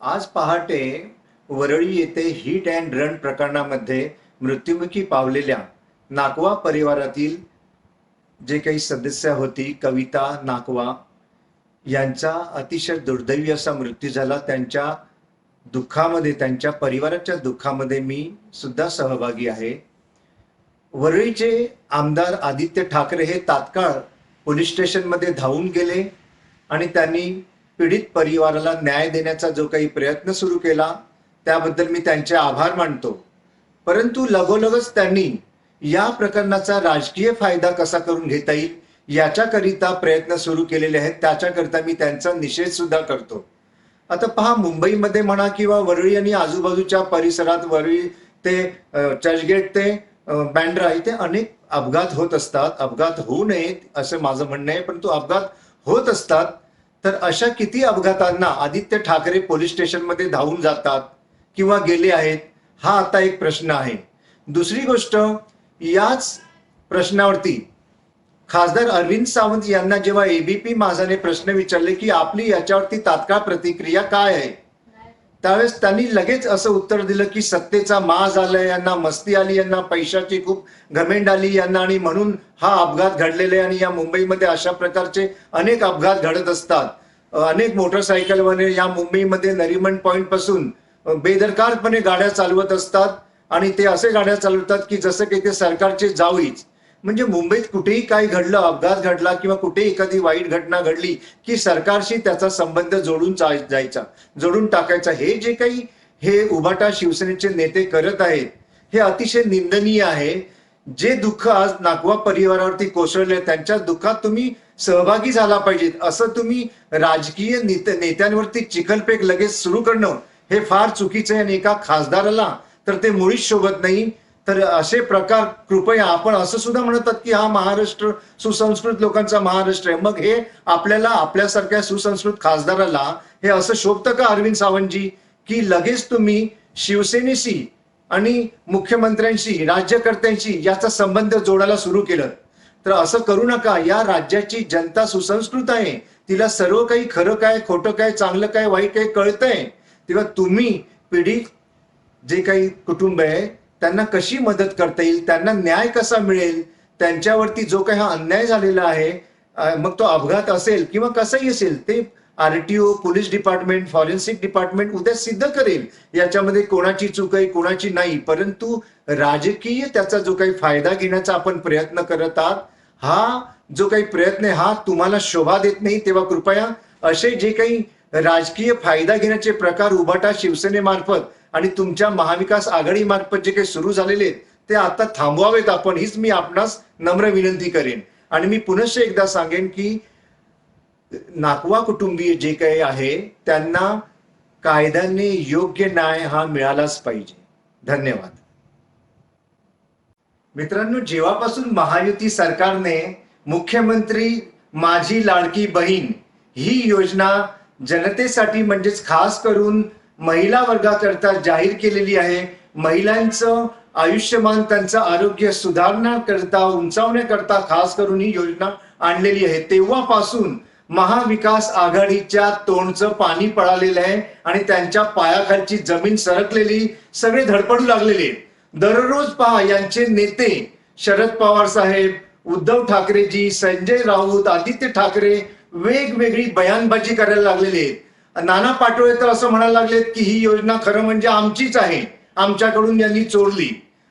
आज पहाटे वरळी येथे हिट अँड रन प्रकरणामध्ये मृत्युमुखी पावलेल्या नाकवा परिवारातील जे काही सदस्य होती कविता नाकवा यांचा अतिशय दुर्दैवी असा मृत्यू झाला. त्यांच्या दुःखामध्ये त्यांच्या परिवाराच्या दुःखामध्ये मी सुद्धा सहभागी आहे. वरळीचे आमदार आदित्य ठाकरे हे तात्काळ पोलीस स्टेशनमध्ये धावून गेले आणि त्यांनी पीडित परिवाराला न्याय देण्याचा जो काही प्रयत्न सुरू केला त्याबद्दल मी त्यांचे आभार मानतो. परंतु लगोलगच त्यांनी या प्रकरणाचा राजकीय फायदा कसा करून घेता येईल याच्याकरिता प्रयत्न सुरू केलेले आहेत त्याच्याकरिता मी त्यांचा निषेध सुद्धा करतो. आता पहा मुंबईमध्ये म्हणा किंवा वरळी आणि आजूबाजूच्या परिसरात वरळी ते चर्चगेट ते बँड्रा इथे अनेक अपघात होत असतात. अपघात होऊ नयेत असं माझं म्हणणं आहे परंतु अपघात होत असतात. तर अशा किती अपघातांना आदित्य ठाकरे पोलीस स्टेशनमध्ये धावून जातात किंवा गेले आहेत हा आता एक प्रश्न आहे. दुसरी गोष्ट याच प्रश्नावरती खासदार अरविंद सावंत यांना जेव्हा एबीपी माझाने प्रश्न विचारले की आपली याच्यावरती तात्काळ प्रतिक्रिया काय आहे? त्यावेळेस त्यांनी लगेच असं उत्तर दिलं की सत्तेचा माज आलाय यांना मस्ती आली यांना पैशाची खूप घमेंड आली यांना आणि म्हणून हा अपघात घडलेला आहे आणि या मुंबईमध्ये अशा प्रकारचे अनेक अपघात घडत असतात. अनेक मोटरसायकलवाले या मुंबईमध्ये नरिमन पॉईंटपासून बेदरकारपणे गाड्या चालवत असतात आणि ते असे गाड्या चालवतात की जसं काही ते सरकारचे जावीच म्हणजे मुंबईत कुठेही काय घडलं अपघात घडला किंवा कुठेही एखादी वाईट घटना घडली की सरकारशी त्याचा संबंध जोडून जायचा जोडून टाकायचा. हे जे काही हे उभाटा शिवसेनेचे नेते करत आहेत हे अतिशय निंदनीय आहे. जे दुःख आज नागवा परिवारावरती कोसळले त्यांच्या दुःखात तुम्ही सहभागी झाला पाहिजेत. असं तुम्ही राजकीय नेते- नेत्यांवरती चिखलपेक लगेच सुरू करणं हे फार चुकीचं आहे आणि एका खासदाराला तर ते मुळीच शोभत नाही. तर असे प्रकार कृपया आपण असं सुद्धा म्हणतात की हा महाराष्ट्र सुसंस्कृत लोकांचा महाराष्ट्र आहे. मग हे आपल्याला आपल्यासारख्या सुसंस्कृत खासदाराला हे असं शोभतं का अरविंद सावंतजी? की लगेच तुम्ही शिवसेनेशी आणि मुख्यमंत्र्यांशी राज्यकर्त्यांशी याचा संबंध जोडायला सुरू केलं? तर असं करू नका. या राज्याची जनता सुसंस्कृत आहे. तिला सर्व काही खरं काय खोटं काय चांगलं काय वाईट काय कळतंय. तेव्हा तुम्ही पीडित जे काही कुटुंब आहे त्यांना कशी मदत करता येईल त्यांना न्याय कसा मिळेल त्यांच्यावरती जो काही हा अन्याय झालेला आहे मग तो अपघात असेल किंवा कसाही असेल ते RTO police department forensic department उद्या सिद्ध करेल याच्यामध्ये कोणाची चूक आहे कोणाची नाही. परंतु राजकीय त्याचा जो काही फायदा घेण्याचा आपण प्रयत्न करत आहात हा जो काही प्रयत्न आहे हा तुम्हाला शोभा देत नाही तेव्हा कृपया असे जे काही राजकीय फायदा घेण्याचे प्रकार उभाटा शिवसेनेमार्फत आणि तुमच्या महाविकास आघाडी मार्फत जे काही सुरू झालेले आहेत ते आता थांबवावेत आपण. हीच मी आपणास नम्र विनंती करेन. आणि मी पुनश्च एकदा सांगेन की नाकवा कुटुंबीय जे काही आहे त्यांना कायद्याने योग्य न्याय हा मिळालाच पाहिजे. धन्यवाद. मित्रांनो जेव्हापासून महायुती सरकारने मुख्यमंत्री माझी लाडकी बहीण ही योजना जनतेसाठी म्हणजेच खास करून महिला वर्गाकरता जाहीर केलेली आहे. महिलांचं आयुष्यमान त्यांचं आरोग्य सुधारण्याकरता उंचावण्याकरता खास करून ही योजना आणलेली आहे. तेव्हापासून महाविकास आघाडीच्या तोंडचं पाणी पळालेलं आहे आणि त्यांच्या पायाखालची जमीन सरकलेली सगळे धडपडू लागलेले दररोज पहा यांचे नेते शरद पवार साहेब उद्धव ठाकरेजी संजय राऊत आदित्य ठाकरे वेगवेगळी बयानबाजी करायला लागलेले आहेत. नाना पाटोळे तर असं म्हणायला लागलेत की ही योजना खरं म्हणजे आमचीच आहे. आमच्याकडून यांनी चोरली.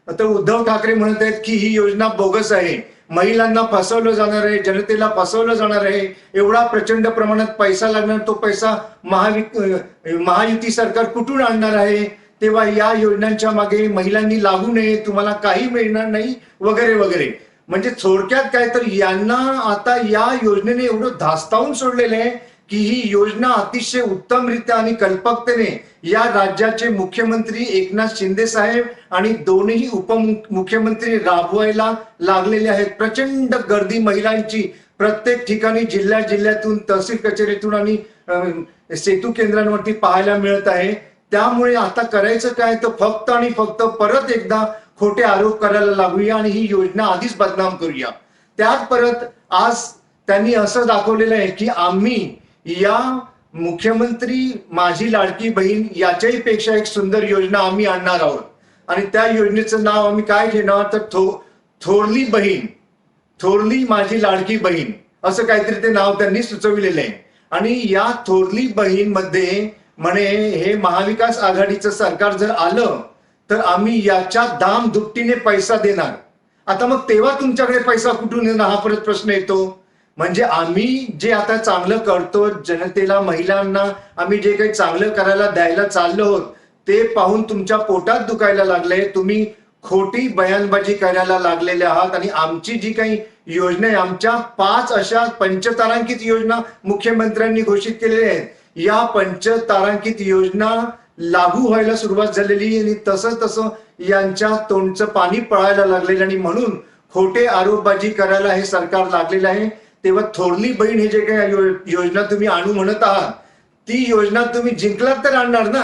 तर उद्धव ठाकरे म्हणत आहेत की ही योजना बोगस आहे. महिलांना फसवलं जाणार आहे जनतेला फसवलं जाणार आहे. एवढा प्रचंड प्रमाणात पैसा लागणार तो पैसा महावि महायुती सरकार कुठून आणणार आहे? तेव्हा या योजनांच्या मागे महिलांनी लागू नये तुम्हाला काही मिळणार नाही वगैरे वगैरे. म्हणजे थोडक्यात काय तर यांना आता या योजनेने एवढं धास्तावून सोडलेलं आहे की ही योजना अतिशय उत्तमरित्या आणि कल्पकतेने या राज्याचे मुख्यमंत्री एकनाथ शिंदे साहेब आणि दोन्ही उपमुख्यमंत्री राबवायला लागलेले आहेत. प्रचंड गर्दी महिलांची प्रत्येक ठिकाणी जिल्ह्या जिल्ह्यातून तहसील कचेरीतून आणि सेतू केंद्रांवरती पाहायला मिळत आहे. त्यामुळे आता करायचं काय? तर फक्त आणि फक्त परत एकदा खोटे आरोप करायला लागूया आणि ही योजना आधीच बदनाम करूया. त्यात परत आज त्यांनी असं दाखवलेलं आहे की आम्ही या मुख्यमंत्री माझी लाडकी बहीण याच्याही पेक्षा एक सुंदर योजना आम्ही आणणार आहोत. आणि त्या योजनेचं नाव आम्ही काय घेणार? तर थो थोरली बहीण थोरली माझी लाडकी बहीण असं काहीतरी ते नाव त्यांनी सुचविलेलं आहे. आणि या थोरली बहीणमध्ये म्हणे हे महाविकास आघाडीचं सरकार जर आलं तर आम्ही याच्या दाम दुपटीने पैसा देणार. आता मग तेव्हा तुमच्याकडे पैसा कुठून येणार? हा परत प्रश्न येतो. म्हणजे आम्ही जे आता चांगलं करतो जनतेला महिलांना आम्ही जे काही चांगलं करायला द्यायला चाललो आहोत ते पाहून तुमच्या पोटात दुखायला लागले तुम्ही खोटी बयानबाजी करायला लागलेले आहात आणि आमची जी काही योजना आहे आमच्या पाच अशा पंचतारांकित योजना मुख्यमंत्र्यांनी घोषित केलेल्या आहेत. या पंचतारांकित योजना लागू व्हायला सुरुवात झालेली आहे आणि तसं तसं यांच्या तोंडचं पाणी पळायला लागलेलं आणि म्हणून खोटे आरोपबाजी करायला हे सरकार लागलेलं आहे. तेव्हा थोरली बहीण हे जे काही यो- योजना तुम्ही आणू म्हणत आहात ती योजना तुम्ही जिंकलात तर आणणार ना?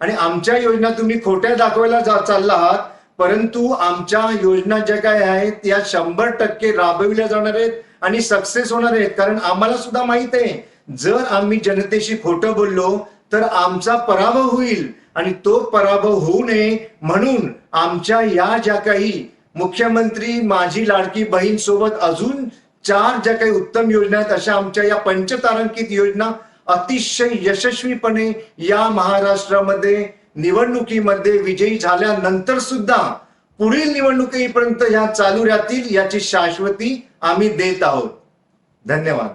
आणि आमच्या योजना तुम्ही खोट्या दाखवायला जा चालला आहात परंतु आमच्या योजना ज्या काय आहेत या शंभर टक्के राबविल्या जाणार आहेत आणि सक्सेस होणार आहेत. कारण आम्हाला सुद्धा माहीत आहे जर आम्ही जनतेशी खोटं बोललो तर आमचा पराभव होईल. आणि तो पराभव होऊ नये म्हणून आमच्या या ज्या काही मुख्यमंत्री माझी लाडकी बहीण सोबत अजून चार ज्या काही उत्तम योजना आहेत अशा आमच्या या पंचतारांकित योजना अतिशय यशस्वीपणे या महाराष्ट्रामध्ये निवडणुकीमध्ये विजयी झाल्यानंतर सुद्धा पुढील निवडणुकीपर्यंत ह्या चालू राहतील याची शाश्वती आम्ही देत आहोत. धन्यवाद.